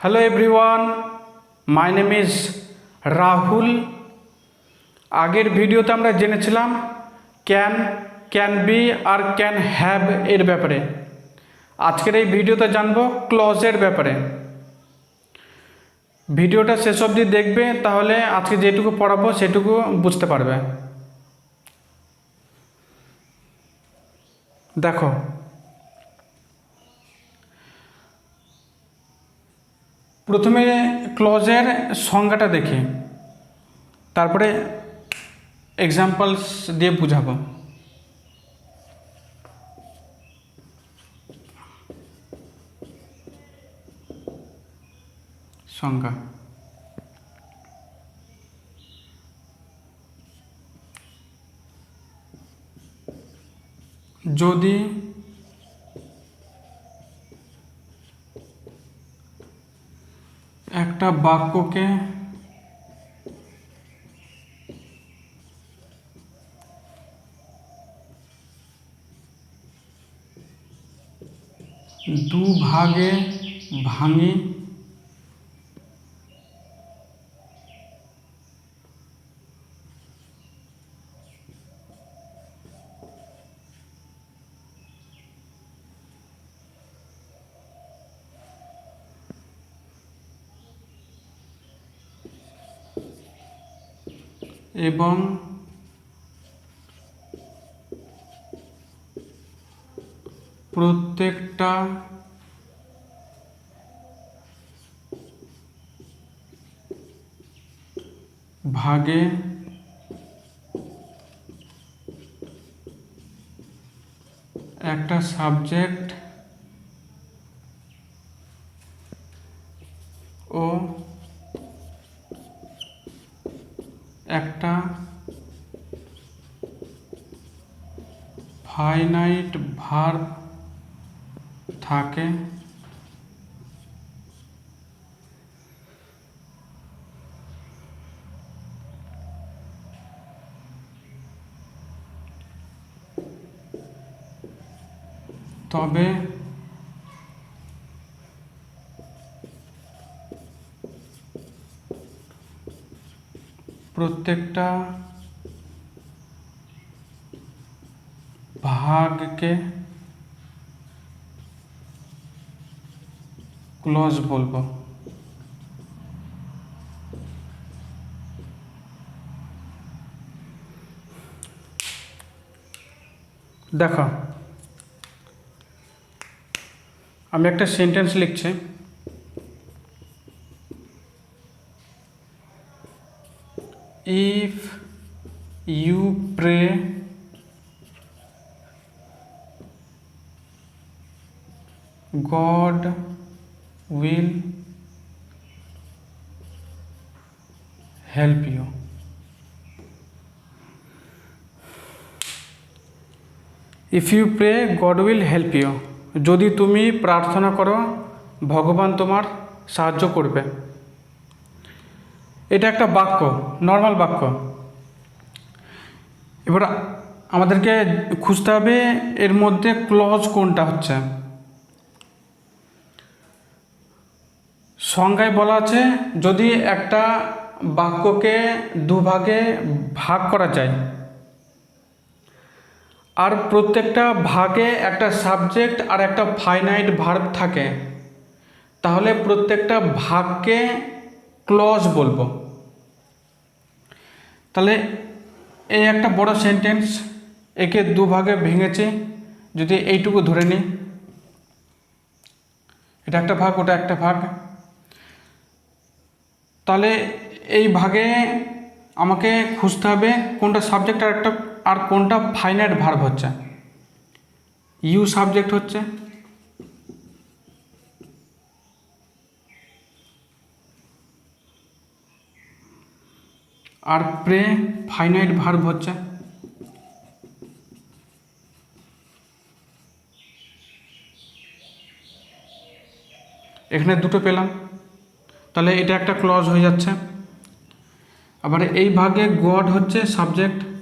Hello everyone my name is Rahul আগের ভিডিওতে আমরা জেনেছিলাম ক্যান ক্যান বি আর ক্যান হ্যাভ এর ব্যাপারে। আজকের এই ভিডিওতে জানব ক্লজের ব্যাপারে। ভিডিওটা শেষ অবধি দেখবে, তাহলে আজকে যেটুকু পড়াবো সেটুকু বুঝতে পারবে। দেখো প্রথমে ক্লজের সংজ্ঞাটা দেখি তারপরে এক্সাম্পলস দিয়ে বুঝাবো। সংজ্ঞা। যদি একটা বাক্যকে দু ভাগে ভাঙি এবং প্রত্যেকটা ভাগে একটা সাবজেক্ট ও একটা ফাইনাইট ভার্ব থাকে তবে প্রত্যেকটা ভাগকে ক্লজ বলব দেখো আমি একটা সেন্টেন্স লিখছি if you pray, god will help you. If you pray god will help you যদি তুমি প্রার্থনা করো, ভগবান তোমার সাহায্য করবে। এটা একটা বাক্য নর্মাল বাক্য। এবার আমাদেরকে খুঁজতে হবে এর মধ্যে ক্লজ কোনটা হচ্ছে। সংজ্ঞায় বলা আছে, যদি একটা বাক্যকে দুভাগে ভাগ করা যায় আর প্রত্যেকটা ভাগে একটা সাবজেক্ট আর একটা ফাইনাইট ভার্ব থাকে। তাহলে প্রত্যেকটা ভাগকে ক্লজ বলব। তাহলে এই একটা বড় সেন্টেন্স একে দুভাগে ভেঙেছে। যদি এইটুকু ধরে নিই। এটা একটা ভাগ, ওটা একটা ভাগ। তাহলে এই ভাগে আমাকে খুঁজতে হবে কোনটা সাবজেক্ট আর একটা আর কোনটা ফাইনাইট ভার্ব হচ্ছে? ইউ সাবজেক্ট হচ্ছে? আর প্রে ফাইনাইট ভার্ব হচ্ছে? এখানে দুটো পেলাম। তাহলে এটা একটা ক্লজ হয়ে যাচ্ছে। আবার এই ভাগে গড হচ্ছে সাবজেক্ট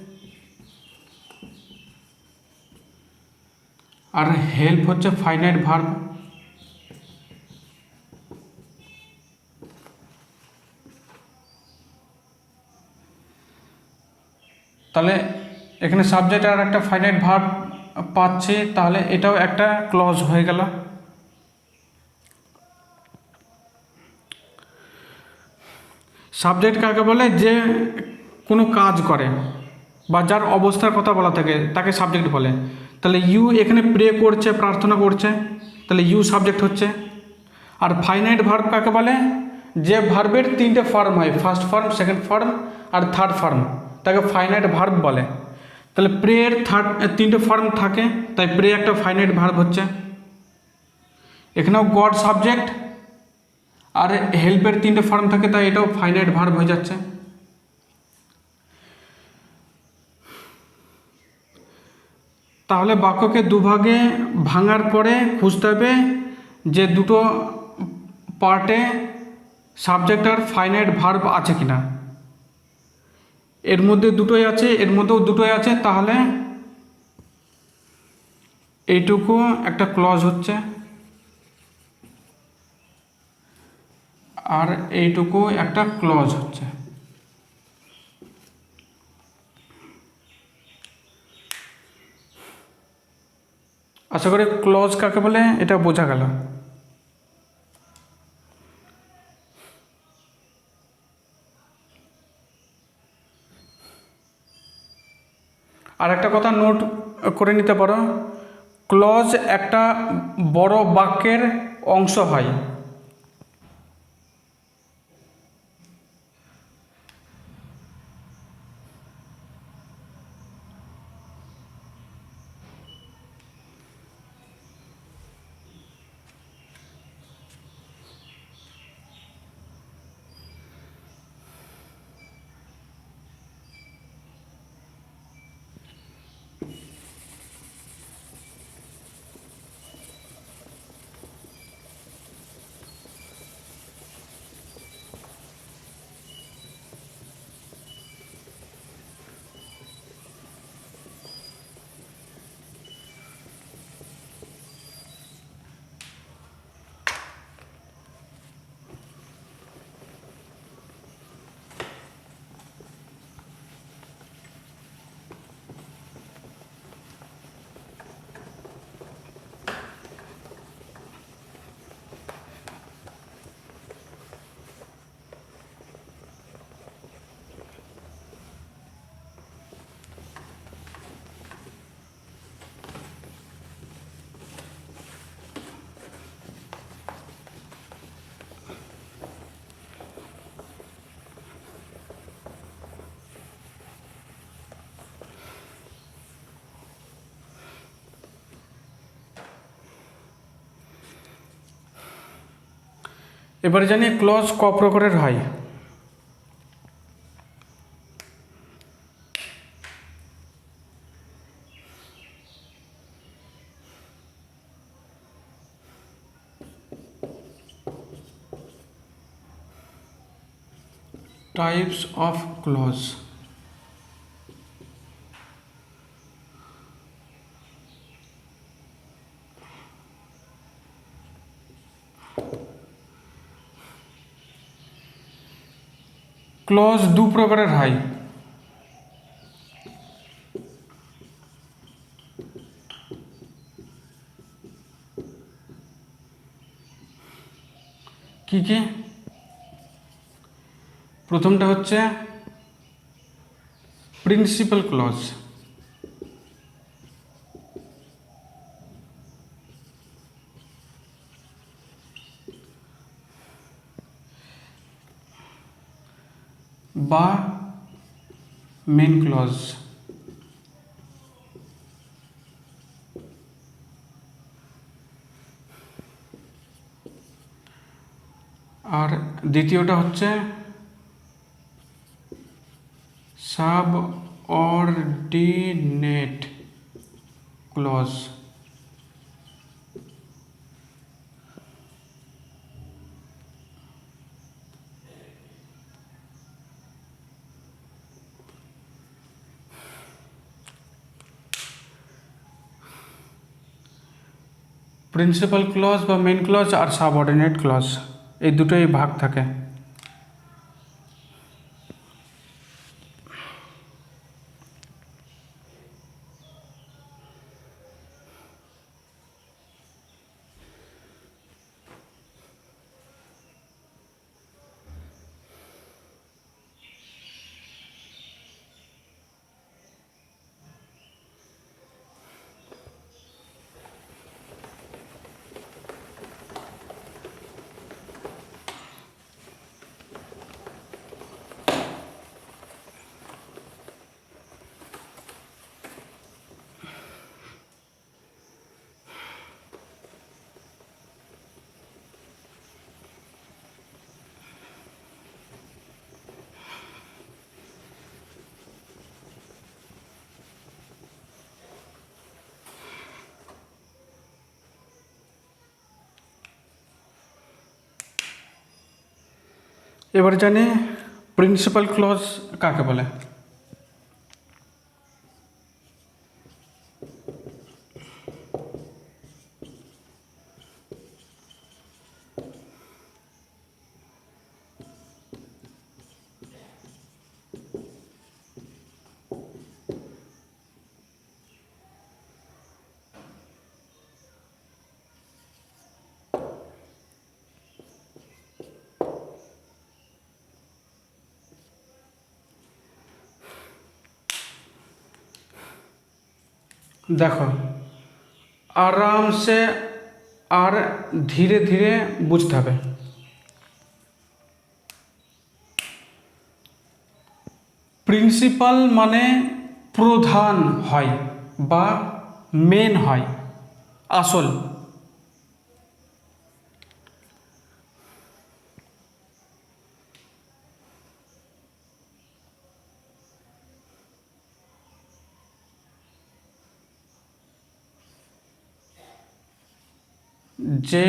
আর হেল্প হচ্ছে ফাইনাইট ভার্ব তাহলে এখানে সাবজেক্ট আর একটা ফাইনাইট ভার্ব পাচ্ছি, তাহলে এটাও একটা ক্লজ হয়ে গেল। সাবজেক্ট কাকে বলে? যে কোনো কাজ করে বা যার অবস্থার কথা বলা থাকে, তাকে সাবজেক্ট বলে। তাহলে ইউ এখানে প্রে করছে, প্রার্থনা করছে, তাহলে ইউ সাবজেক্ট হচ্ছে। আর ফাইনাইট ভার্ব কাকে বলে? যে ভার্বের তিনটে ফর্ম হয় ফার্স্ট ফর্ম সেকেন্ড ফর্ম আর থার্ড ফর্ম তাকে ফাইনাইট ভার্ব বলে। তাহলে প্রেয়ের থার্ড তিনটে ফর্ম থাকে, তাই প্রে একটা ফাইনাইট ভার্ব হচ্ছে। এখানেও গড সাবজেক্ট আর হেল্পের তিনটে ফর্ম থাকে, তাই এটাও ফাইনাইট ভার্ব হয়ে যাচ্ছে। তাহলে বাক্যকে দুভাগে ভাঙার পরে খুঁজতে হবে যে দুটো পার্টে সাবজেক্ট আর ফাইনাইট ভার্ব আছে কিনা। এর মধ্যে দুটোই আছে, এর মধ্যেও দুটোই আছে, তাহলে এইটুকু একটা ক্লজ হচ্ছে। আর এইটুকু একটা ক্লজ হচ্ছে। আশা করি ক্লজ কাকে বলে? এটা বোঝা গেল। আর একটা কথা নোট করে নিতে পারো। ক্লজ একটা বড় বাক্যের অংশ হয়। এবারে জানি ক্লজ ক প্রকারের হয়। টাইপস অফ ক্লজ ক্লজ দু প্রকারের হয় কি কি? প্রথমটা হচ্ছে প্রিন্সিপাল ক্লজ বা মেন ক্লজ আর দ্বিতীয়টা হচ্ছে subordinate clause principal clause বা মেন ক্লজ আর সাবঅর্ডিনেট ক্লজ এই দুটোই ভাগ থাকে। এবার জানি প্রিন্সিপাল ক্লজ কাকে বলে? দেখো, আরামসে আর ধীরে ধীরে বুঝতে হবে। প্রিন্সিপাল মানে প্রধান হয় বা মেন হয়, আসল। যে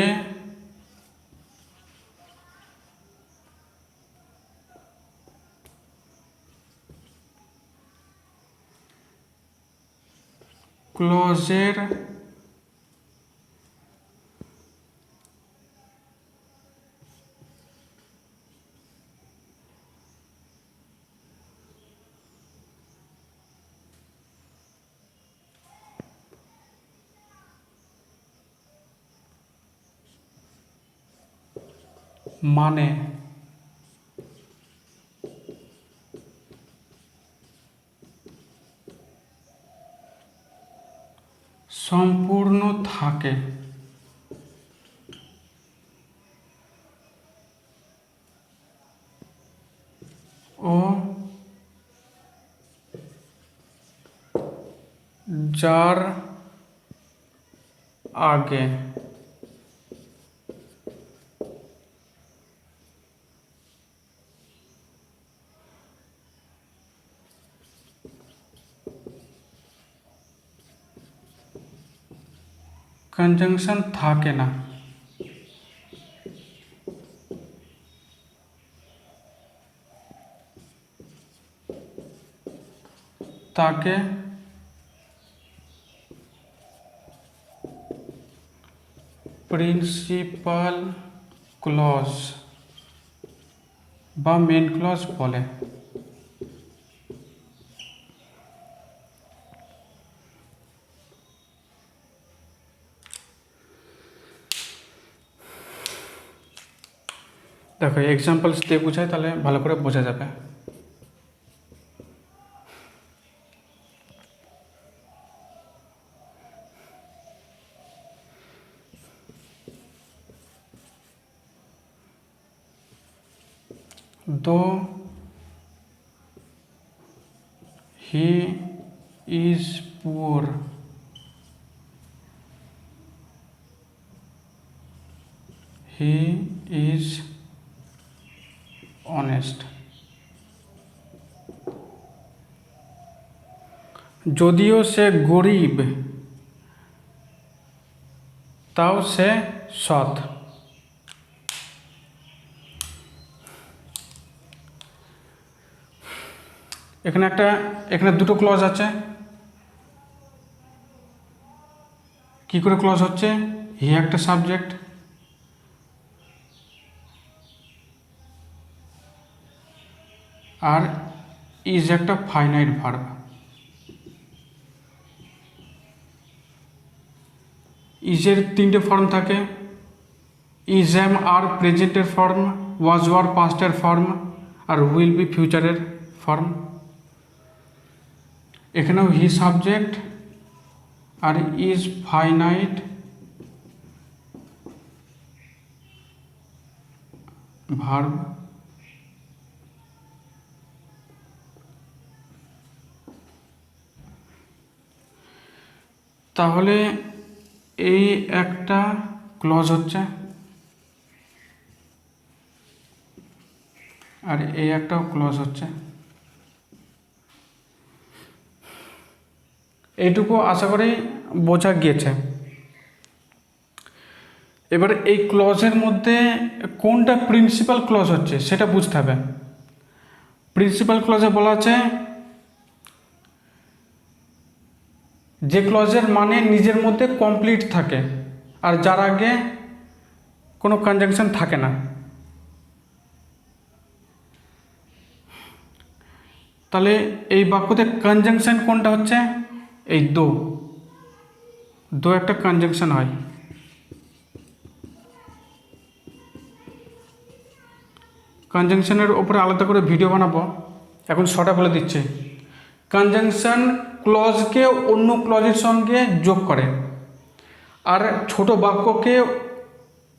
ক্লোজের মানে? সম্পূর্ণ থাকে। ও যার আগে কনজাংশন থাকে না তাকে প্রিন্সিপাল ক্লজ বা মেন ক্লজ বলে দেখো এক্সাম্পলস দিয়ে বোঝায় তাহলে ভালো করে বোঝা যাবে though he is যদিও সে গরিব, তাও সে সৎ। এখানে একটা, এখানে দুটো ক্লজ আছে। কি করে ক্লজ হচ্ছে? হি একটা সাবজেক্ট আর ইজ একটা ফাইনাইট ভার্ব ইজের তিনটে ফর্ম থাকে। ইজ এম আর প্রেজেন্টের ফর্ম ওয়াজ ওয়ার পাস্টের ফর্ম আর উইল বি ফিউচারের ফর্ম এখানেও হি সাবজেক্ট, আর ইজ ফাইনাইট। ভার্ব। তাহলে এই একটা ক্লজ হচ্ছে। আর এই একটাও ক্লজ হচ্ছে। এইটুকু আশা করি বোঝা গিয়েছে। এবার এই ক্লজের মধ্যে কোনটা প্রিন্সিপাল ক্লজ হচ্ছে সেটা বুঝতে হবে। প্রিন্সিপাল ক্লজে বলা আছে যে ক্লজের মানে নিজের মধ্যে কমপ্লিট থাকে, আর যার আগে কোনো কনজাংশন থাকে না। তাহলে এই বাক্যতে কনজাংশন কোনটা হচ্ছে? এই দো। দো একটা কনজাংশন হয়। কনজাংশনের ওপরে আলাদা করে ভিডিও বানাবো। এখন শর্টে বলে দিচ্ছে। কনজাংশন ক্লজকে অন্য ক্লজের সঙ্গে যোগ করে আর ছোট বাক্যকে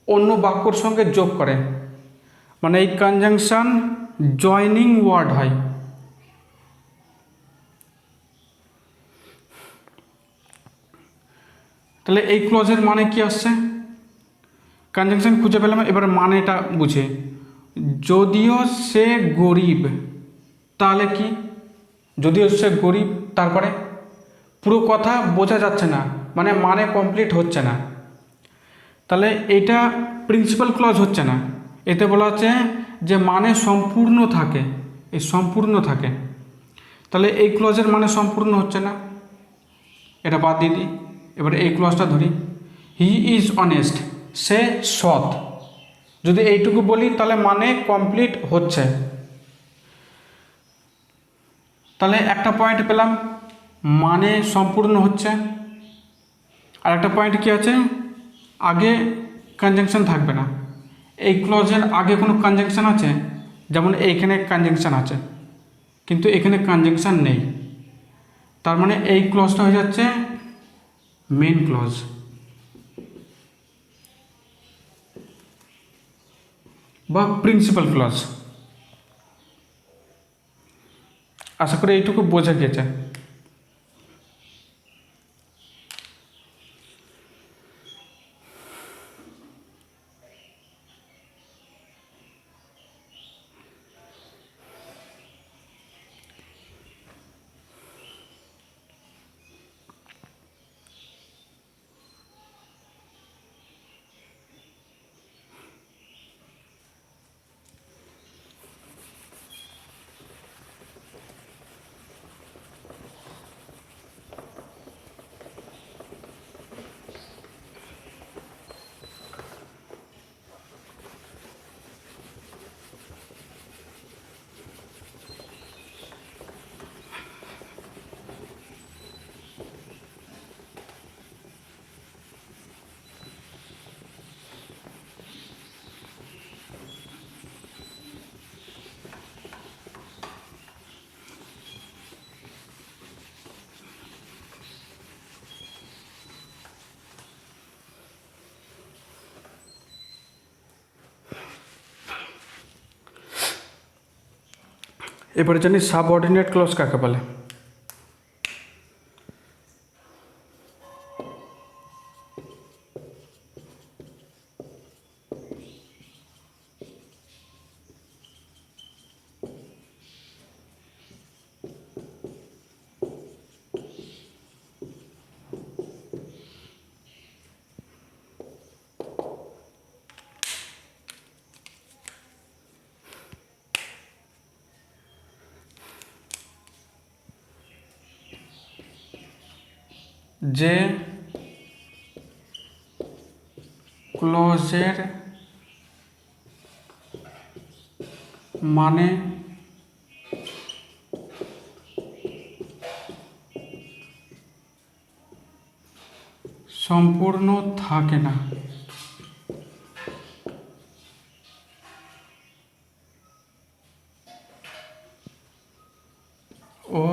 অন্য বাক্যর সঙ্গে যোগ করে মানে এই কনজাংশন জয়নিং ওয়ার্ড হয়। তাহলে এই ক্লজের মানে কি আসছে? কনজাংশন খুঁজে পেলাম, এবার মানেটা বুঝে। যদিও সে গরিব, তাহলে কি? যদিও সে গরিব তারপরে পুরো কথা বোঝা যাচ্ছে না মানে মানে কমপ্লিট হচ্ছে না। তাহলে এটা প্রিন্সিপাল ক্লজ হচ্ছে না। এতে বলা হচ্ছে যে মানে সম্পূর্ণ থাকে, এই সম্পূর্ণ থাকে। তাহলে এই ক্লজের মানে সম্পূর্ণ হচ্ছে না। এটা বাদ দিয়ে দিই। এবার এই ক্লজটা ধরি। হি ইজ অনেস্ট সে সৎ। যদি এইটুকু বলি তাহলে মানে কমপ্লিট হচ্ছে। তাহলে একটা পয়েন্ট পেলাম মানে সম্পূর্ণ হচ্ছে। আর একটা পয়েন্ট কি আছে? আগে কনজাংশন থাকবে না। এই ক্লজের আগে কোনো কনজাংশন আছে? যেমন এইখানে কনজাংশন আছে। কিন্তু এখানে কনজাংশন নেই। তার মানে এই ক্লজটা হয়ে যাচ্ছে মেন ক্লজ বা প্রিন্সিপাল ক্লজ আশা করি এইটুকু বোঝা গেছে এবারে জানি সাবঅর্ডিনেট ক্লজ কাকে বলে যে ক্লোজের মানে সম্পূর্ণ থাকে না ও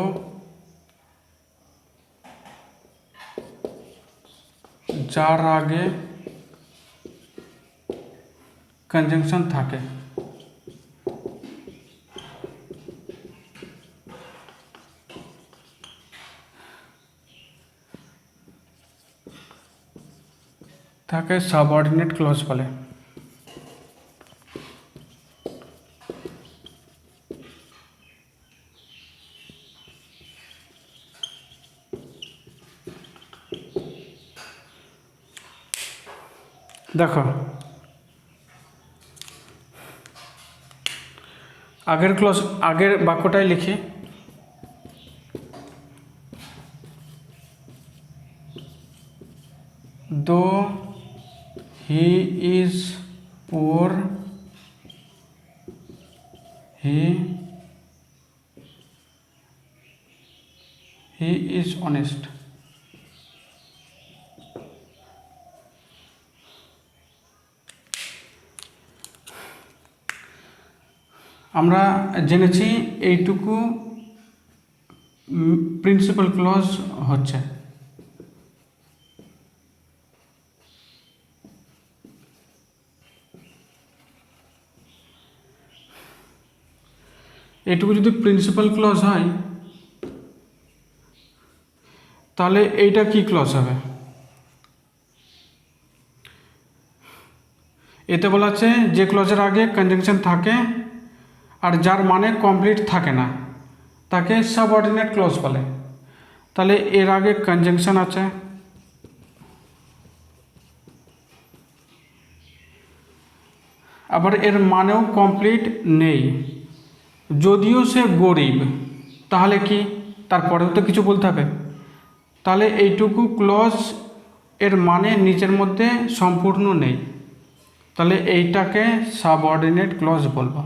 যার আগে কনজাংশন থাকে তাকে সাবঅর্ডিনেট ক্লজ বলে দেখো আগের ক্লস আগের বাক্যটাই লিখি though he is poor he he is honest আমরা জেনেছি এইটুকু প্রিন্সিপাল ক্লজ হচ্ছে। এটুকু যদি প্রিন্সিপাল ক্লজ হয়, তাহলে এইটা কি ক্লজ হবে? এতে বলা আছে যে ক্লজের আগে কনজাংশন থাকে আর যার মানে কমপ্লিট থাকে না, তাকে সাবঅর্ডিনেট ক্লজ বলে। তাহলে এর আগে কনজাংশন আছে। আবার এর মানেও কমপ্লিট নেই। যদিও সে গরিব, তাহলে কি? তারপরেও তো কিছু বলতে হবে। তাহলে এইটুকু ক্লজ এর মানে নিচের মধ্যে সম্পূর্ণ নেই। তাহলে এইটাকে সাবঅর্ডিনেট ক্লজ বলব।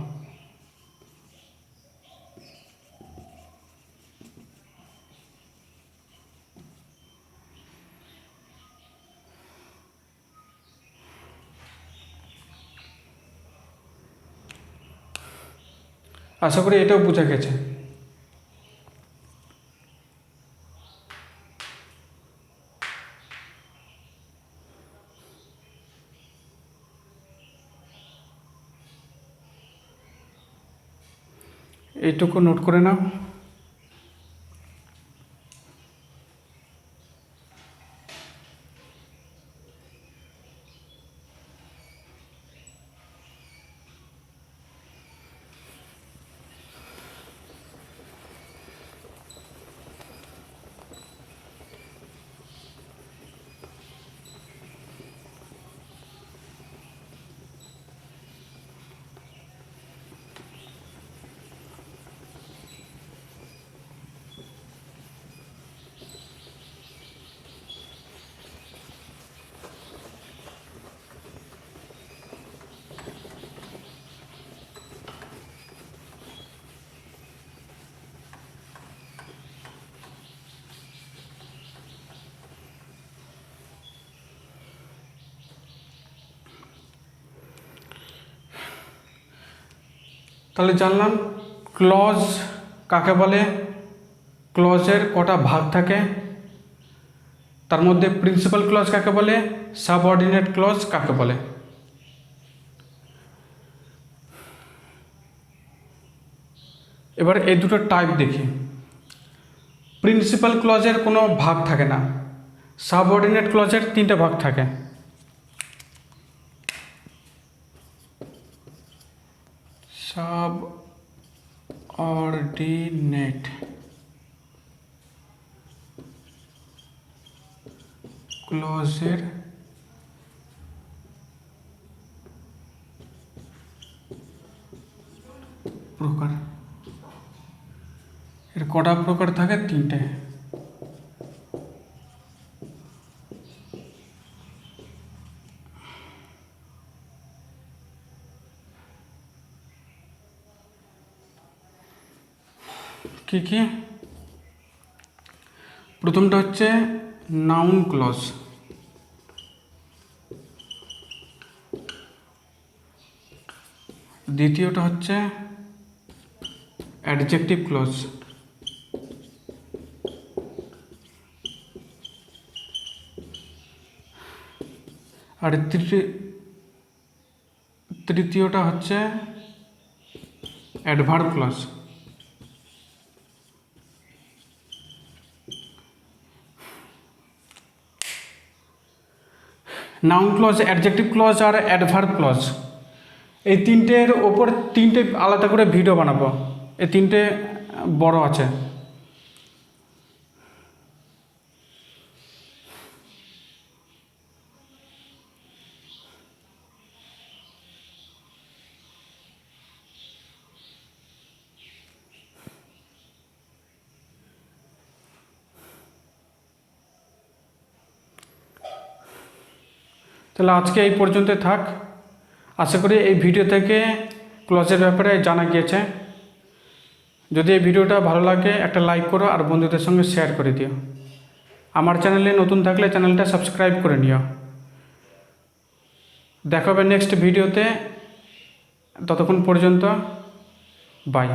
আশা করি এটাও বোঝা গেছে। এইটুকু নোট করে নাও। তাহলে জানলাম ক্লজ কাকে বলে? ক্লজের কটা ভাগ থাকে? তার মধ্যে প্রিন্সিপাল ক্লজ কাকে বলে? সাবঅর্ডিনেট ক্লজ কাকে বলে? এবার এই দুটো টাইপ দেখি। প্রিন্সিপাল ক্লজের কোনো ভাগ থাকে না। সাবঅর্ডিনেট ক্লজের তিনটে ভাগ থাকে। সাব অর্ডিনেট ক্লজের প্রকার এর কটা প্রকার থাকে তিনটে কি কি? প্রথমটা হচ্ছে নাউন ক্লজ দ্বিতীয়টা হচ্ছে অ্যাডজেক্টিভ ক্লজ আর তৃতীয় তৃতীয়টা হচ্ছে adverb clause noun clause adjective clause আর অ্যাডভার্ব ক্লজ এই তিনটের ওপর তিনটে আলাদা করে ভিডিও বানাবো। এই তিনটে বড় আছে। তাহলে আজকে এই পর্যন্ত থাক। আশা করি এই ভিডিও থেকে ক্লজের ব্যাপারে জানা গিয়েছে। যদি এই ভিডিওটা ভালো লাগে, একটা লাইক করো আর বন্ধুদের সঙ্গে শেয়ার করে দিও। আমার চ্যানেলে নতুন থাকলে চ্যানেলটা সাবস্ক্রাইব করে নিও। দেখা হবে নেক্সট ভিডিওতে। ততক্ষণ পর্যন্ত বাই